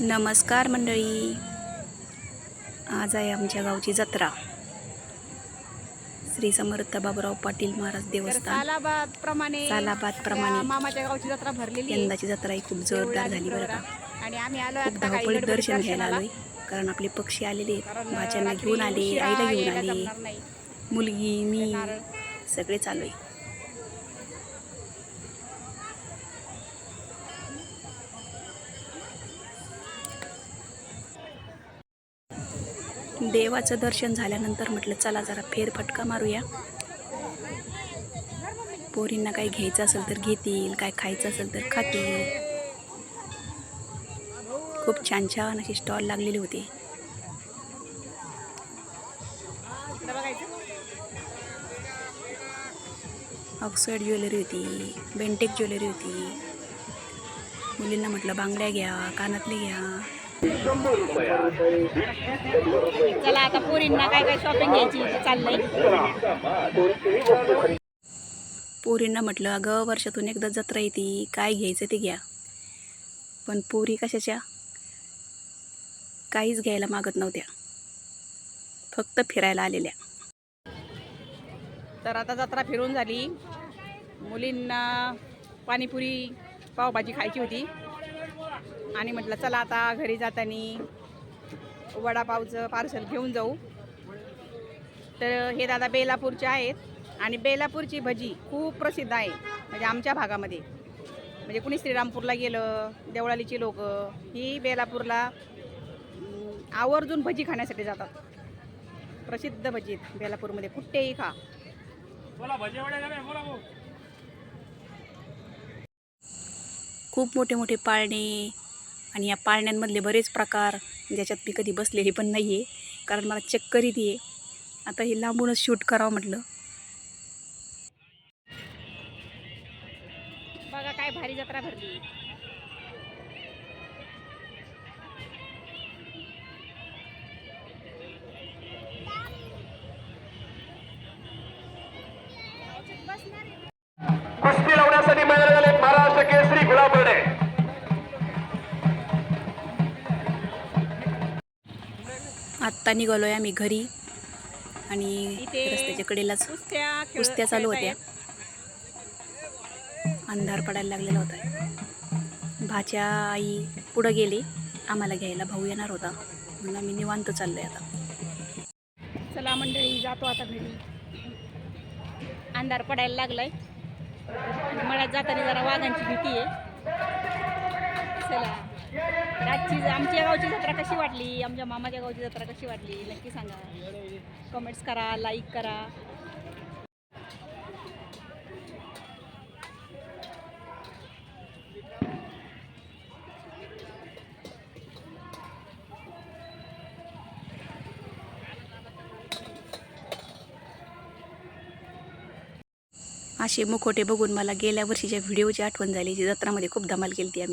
नमस्कार मंडळी. आज आहे आमच्या गावची जत्रा. श्री समर्थ बाबुराव पाटील महाराज देवस्थान. प्रमाणे सालाबाद प्रमाणे मामाच्या गावची जत्रा भरलेली. यंदाची जत्रा ही खूप जोरदार झाली बरं का. आणि आम्ही आलो खूप धावपळीत दर्शन घ्यायला. आलोय. कारण आपले पक्षी आलेले भाच्यांना घेऊन आले आईला घेऊन आले. मुलगी मी. सगळे चालू आहे. देवाचं दर्शन झाल्यानंतर म्हटलं चला जरा फेरफटका मारूया. पोरींना काही घ्यायचं असेल तर घेतील काय खायचं असेल तर खातील. खूप छान छान अशी स्टॉल लागलेली होती. ऑक्सफर्ड ज्वेलरी होती बेंटेक ज्वेलरी होती. मुलींना म्हटलं बांगड्या घ्या कानातले घ्या. चला आता पोरींना काय काय शॉपिंग घ्यायची ते चाललंय. पोरींना म्हटलं अगं वर्षातून एकदा जत्रा येते काय घ्यायचं ते घ्या. पण पोरी कशाच्या? काहीच घ्यायला मागत नव्हत्या. फक्त फिरायला आलेल्या. तर आता जत्रा फिरून झाली. मुलींना पाणीपुरी पावभाजी खायची होती. आणि म्हटलं चला आता घरी जाताना वडापावचं पार्सल घेऊन जाऊ. तर हे दादा बेलापूरचे आहेत आणि बेलापूरची भजी खूप प्रसिद्ध आहे म्हणजे आमच्या भागामध्ये. म्हणजे कुणी श्रीरामपूरला गेलं देवळालीची लोक ही बेलापूरला आवर्जून भजी खाण्यासाठी जातात. प्रसिद्ध भजी आहेत बेलापूरमध्ये कुठेही खा. खूप मोठे मोठे पाळणे आणि या पाळण्यांमधले बरेच प्रकार ज्याच्यात मी कधी बसलेली पण नाही आहे कारण मला चक्कर येते आहे. आता हे लांबूनच शूट करावं म्हटलं. बघा काय भारी जत्रा भरली. आत्ता निघालो आहे आम्ही घरी. आणि रस्त्याच्या कडेलाच कुस्त्या चालू होत्या. अंधार पडायला लागलेला होता. भाच्या आई पुढं गेले. आम्हाला घ्यायला भाऊ येणार होता. म्हणून आम्ही निवांत चाललोय आता. चला मंडळी जातो आता घरी. अंधार पडायला लागलाय. मळ्यात जाताना जरा वाघांची भीती आहे. चला. आजची आमच्या गावची जत्रा कशी वाटली? आमच्या मामाच्या गावची जत्रा कशी वाटली? नक्की सांगा. कमेंट्स करा लाईक करा. असे मुखोटे बघून मला गेल्या वर्षीच्या व्हिडिओची आठवण झाली जी जत्रामध्ये खूप धमाल केली ती आम्ही.